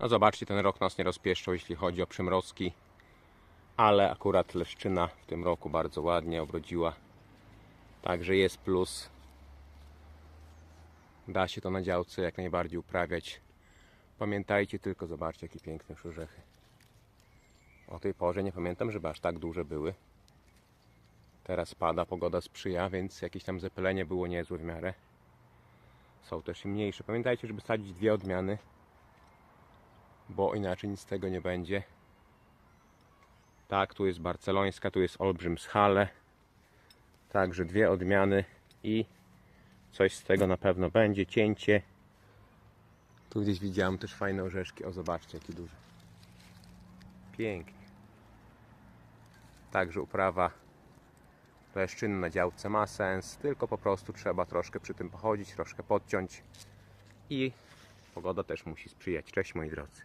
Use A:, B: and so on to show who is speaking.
A: No zobaczcie, ten rok nas nie rozpieszczał, jeśli chodzi o przymrozki. Ale akurat leszczyna w tym roku bardzo ładnie obrodziła. Także jest plus. Da się to na działce jak najbardziej uprawiać. Pamiętajcie tylko, zobaczcie jakie piękne już orzechy. O tej porze nie pamiętam, żeby aż tak duże były. Teraz pada, pogoda sprzyja, więc jakieś tam zapylenie było niezłe w miarę. Są też i mniejsze. Pamiętajcie, żeby sadzić dwie odmiany, bo inaczej nic z tego nie będzie. Tak, tu jest barcelońska, tu jest olbrzym z Hale. Także dwie odmiany i coś z tego na pewno będzie. Cięcie. Tu gdzieś widziałem też fajne orzeszki. O, zobaczcie, jakie duże. Pięknie. Także uprawa leszczyny na działce ma sens, tylko po prostu trzeba troszkę przy tym pochodzić, troszkę podciąć i pogoda też musi sprzyjać. Cześć moi drodzy.